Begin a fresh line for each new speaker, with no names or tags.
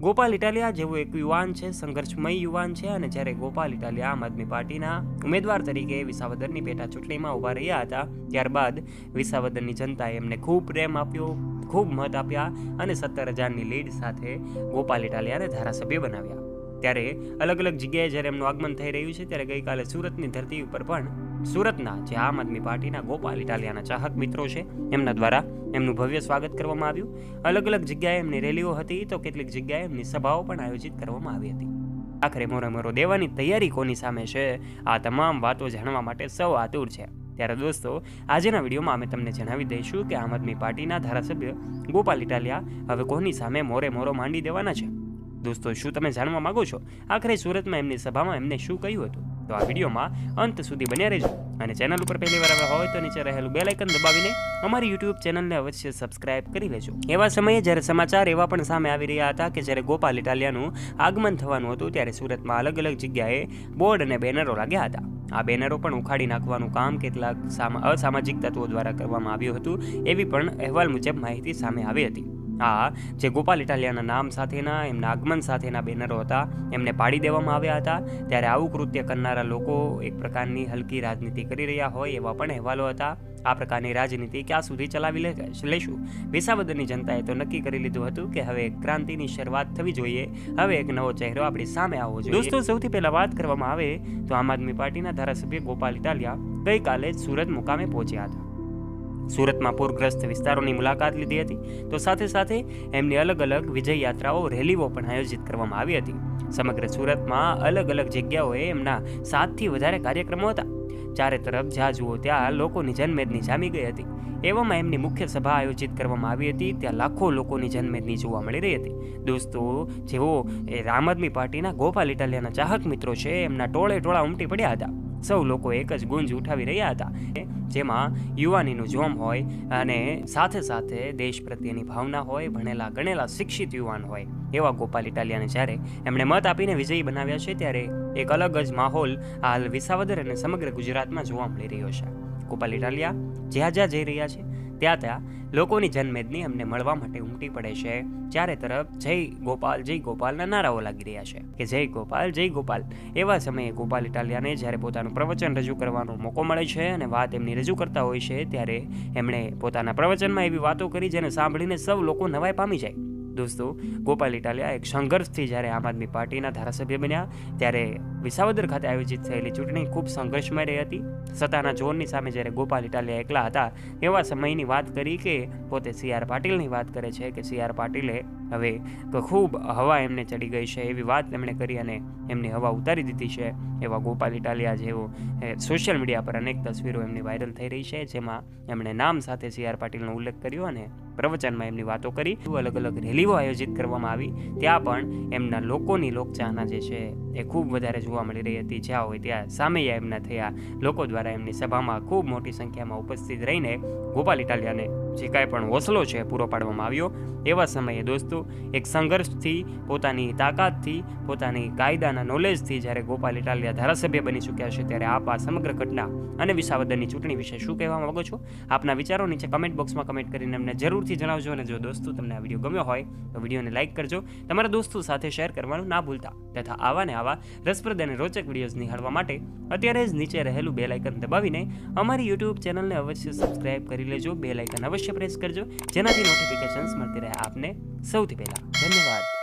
ગોપાલ ઇટાલિયા, જેવું એક યુવાન છે, સંઘર્ષમય યુવાન છે અને જ્યારે ગોપાલ ઇટાલિયા આમ આદમી પાર્ટીના ઉમેદવાર તરીકે વિસાવદરની પેટા ચૂંટણીમાં ઊભા રહ્યા હતા, ત્યારબાદ વિસાવદરની જનતાએ એમને ખૂબ પ્રેમ આપ્યો, ખૂબ મત આપ્યા અને સત્તર હજારની લીડ સાથે ગોપાલ ઇટાલિયાને ધારાસભ્ય બનાવ્યા. ત્યારે અલગ અલગ જગ્યાએ જ્યારે એમનું આગમન થઈ રહ્યું છે, ત્યારે ગઈકાલે સુરતની ધરતી ઉપર પણ સુરતના જે આમ આદમી પાર્ટીના ગોપાલ ઇટાલિયાના ચાહક મિત્રો છે, એમના દ્વારા એમનું ભવ્ય સ્વાગત કરવામાં આવ્યું. અલગ અલગ જગ્યાએ એમની રેલીઓ હતી, તો કેટલીક જગ્યાએ એમની સભાઓ પણ આયોજિત કરવામાં આવી હતી. આખરે મોરે મોરો દેવાની તૈયારી કોની સામે છે, આ તમામ વાતો જાણવા માટે સૌ આતુર છે. ત્યારે દોસ્તો, આજના વિડીયોમાં અમે તમને જણાવી દઈશું કે આમ આદમી પાર્ટીના ધારાસભ્ય ગોપાલ ઇટાલિયા હવે કોની સામે મોરે મોરો માંડી દેવાના છે? દોસ્તો, શું તમે જાણવા માંગો છો? આખરે સુરતમાં એમની સભામાં એમને શું કહ્યું હતું? તો આ વિડીયોમાં અંત સુધી બન્યા રહેજો. અને ચેનલ ઉપર પહેલી વાર આવ્યા હોય તો નીચે રહેલું બે લાઇકન દબાવીને અમારી યુટ્યુબ ચેનલને અવશ્ય સબસ્ક્રાઇબ કરી લેજો. એવા સમયે જ્યારે સમાચાર એવા પણ સામે આવી રહ્યા હતા કે જ્યારે ગોપાલ ઇટાલિયાનું આગમન થવાનું હતું, ત્યારે સુરતમાં અલગ અલગ જગ્યાએ બોર્ડ અને બેનરો લાગ્યા હતા. આ બેનરો પણ ઉખાડી નાખવાનું કામ કેટલાક સામા અસામાજિક તત્વો દ્વારા કરવામાં આવ્યું હતું, એવી પણ અહેવાલ મુજબ માહિતી સામે આવી હતી. આ જે ગોપાલ ઇટાલિયાના નામ સાથેના, એમના આગમન સાથેના બેનરો હતા, એમને પાડી દેવામાં આવ્યા હતા. ત્યારે આવું કૃત્ય કરનારા લોકો એક પ્રકારની હલકી રાજનીતિ કરી રહ્યા હોય એવા પણ અહેવાલો હતા. આ પ્રકારની રાજનીતિ ક્યાં સુધી ચલાવી લે લઈશું વિસાવદરની જનતાએ તો નક્કી કરી લીધું હતું કે હવે ક્રાંતિની શરૂઆત થવી જોઈએ. હવે એક નવો ચહેરો આપણી સામે આવવો જોઈએ. દોસ્તો, સૌથી પહેલા વાત કરવામાં આવે તો આમ આદમી પાર્ટીના ધારાસભ્ય ગોપાલ ઇટાલિયા ગઈકાલે સુરત મુકામે પહોંચ્યા હતા. સુરતમાં પૂરગ્રસ્ત વિસ્તારોની મુલાકાત લીધી હતી. તો સાથે સાથે એમની અલગ અલગ વિજય યાત્રાઓ રેલીઓ પણ આયોજિત કરવામાં આવી હતી. સમગ્ર સુરતમાં અલગ અલગ જગ્યાઓએ એમના સાતથી વધારે કાર્યક્રમો હતા. ચારે તરફ જ્યાં જુઓ ત્યાં લોકોની જનમેદની જામી ગઈ હતી. એવામાં એમની મુખ્ય સભા આયોજિત કરવામાં આવી હતી. ત્યાં લાખો લોકોની જનમેદની જોવા મળી રહી હતી. દોસ્તો, જેઓ આમ આદમી પાર્ટીના ગોપાલ ઇટાલિયાના ચાહક મિત્રો છે, એમના ટોળે ટોળા ઉમટી પડ્યા હતા. સૌ લોકો એક જ ગુંજ ઉઠાવી રહ્યા હતા. જેમાં યુવાનીનું જોમ હોય અને સાથે સાથે દેશ પ્રત્યેની ભાવના હોય, ભણેલા ગણેલા શિક્ષિત યુવાન હોય. એવા ગોપાલ ઇટાલિયાને જ્યારે એમણે મત આપીને વિજયી બનાવ્યા છે, ત્યારે એક અલગ જ માહોલ હાલ વિસાવદર અને સમગ્ર ગુજરાતમાં જોવા મળી રહ્યો છે. ગોપાલ ઇટાલિયા, જ્યાં જ્યાં જઈ રહ્યા છે? ત્યાં ત્યાં લોકોની જનમેદની એમને મળવા માટે ઉમટી પડે છે. ચારે તરફ જય ગોપાલ, જય ગોપાલના નારાઓ લાગી રહ્યા છે. કે જય ગોપાલ જય ગોપાલ. એવા સમયે ગોપાલ ઇટાલિયાને જ્યારે પોતાનું પ્રવચન રજૂ કરવાનો મોકો મળે છે અને વાત એમની રજૂ કરતા હોય છે, ત્યારે એમણે પોતાના પ્રવચનમાં એવી વાતો કરી જેને સાંભળીને સૌ લોકો નવાઈ પામી જાય. દોસ્તો, ગોપાલ ઇટાલિયા એક સંઘર્ષથી જ્યારે આમ આદમી પાર્ટીના ધારાસભ્ય બન્યા, ત્યારે વિસાવદર ખાતે આયોજિત થયેલી ચૂંટણી ખૂબ સંઘર્ષમય રહી હતી. સત્તાના જોરની સામે જ્યારે ગોપાલ ઇટાલિયા એકલા હતા, એવા સમયની વાત કરી કે પોતે સી આર પાટીલની વાત કરે છે કે સી આર પાટીલે હવે ખૂબ હવા એમને ચડી ગઈ છે, એવી વાત એમણે કરી અને એમની હવા ઉતારી દીધી છે. એવા ગોપાલ ઇટાલિયા જેવો સોશિયલ મીડિયા પર અનેક તસવીરો એમની વાયરલ થઈ રહી છે, જેમાં એમણે નામ સાથે સી આર પાટીલનો ઉલ્લેખ કર્યો અને પ્રવચનમાં એમની વાતો કરી અલગ અલગ રેલીઓ આયોજિત કરવામાં આવી. ત્યાં પણ એમના લોકોની લોકચાહના જે છે, એ ખૂબ વધારે જોવા મળી રહી હતી. જ્યાં હોય ત્યાં સામૈયા એમના થયા. લોકો દ્વારા એમની સભામાં ખૂબ મોટી સંખ્યામાં ઉપસ્થિત રહીને ગોપાલ ઇટાલિયાને જે કાંઈ પણ હોસલો છે પૂરો પાડવામાં આવ્યો. એવા સમયે દોસ્તો, એક સંઘર્ષથી, પોતાની તાકાતથી, પોતાની કાયદાના નોલેજથી જ્યારે ગોપાલ ઇટાલિયા ધારાસભ્ય બની ચૂક્યા છે ત્યારે આપ આ સમગ્ર ઘટના અને વિસાવદરની ચૂંટણી વિશે શું કહેવા માંગો છો? આપના વિચારો નીચે કમેન્ટ બોક્સમાં કમેન્ટ કરીને અમને જરૂરથી જણાવજો અને જો દોસ્તો તમને આ વીડિયો ગમ્યો હોય, તો વિડીયોને લાઇક કરજો. તમારા દોસ્તો સાથે શેર કરવાનું ના ભૂલતા. તથા આવા ને આવા રસપ્રદ અને રોચક વિડીયોઝ નિહાળવા માટે અત્યારે જ નીચે રહેલું બેલ આઇકન દબાવીને અમારી યુટ્યુબ ચેનલને અવશ્ય સબસ્ક્રાઇબ કરી લેજો. બેલ આઇકન અવશ્ય પ્રેસ કરજો. જેનાથી નોટિફિકેશન્સ મળતી રહે આપને. સૌથી પહેલાં. ધન્યવાદ.